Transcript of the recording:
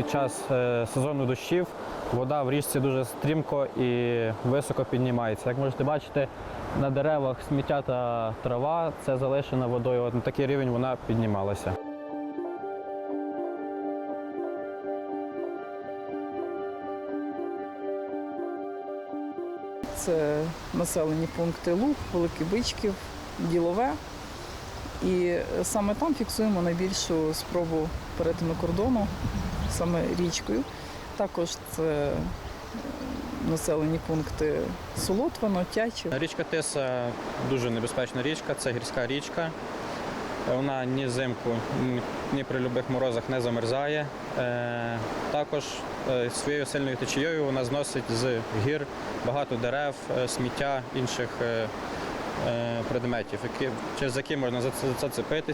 під час е, сезону дощів вода в річці дуже стрімко і високо піднімається. Як можете бачити, на деревах сміття та трава це залишена водою. От на такий рівень вона піднімалася. Це населені пункти Луг, Великий Бичків, Ділове. І саме там фіксуємо найбільшу спробу перетину кордону, саме річкою. Також це е, населені пункти Солотвино, Тячів. Річка Тиса дуже небезпечна річка, це гірська річка. Вона ні взимку, ні- при любих морозах не замерзає. Е, також е, своєю сильною течією вона зносить з гір багато дерев, сміття інших предметів, через які можна зац- зацепитись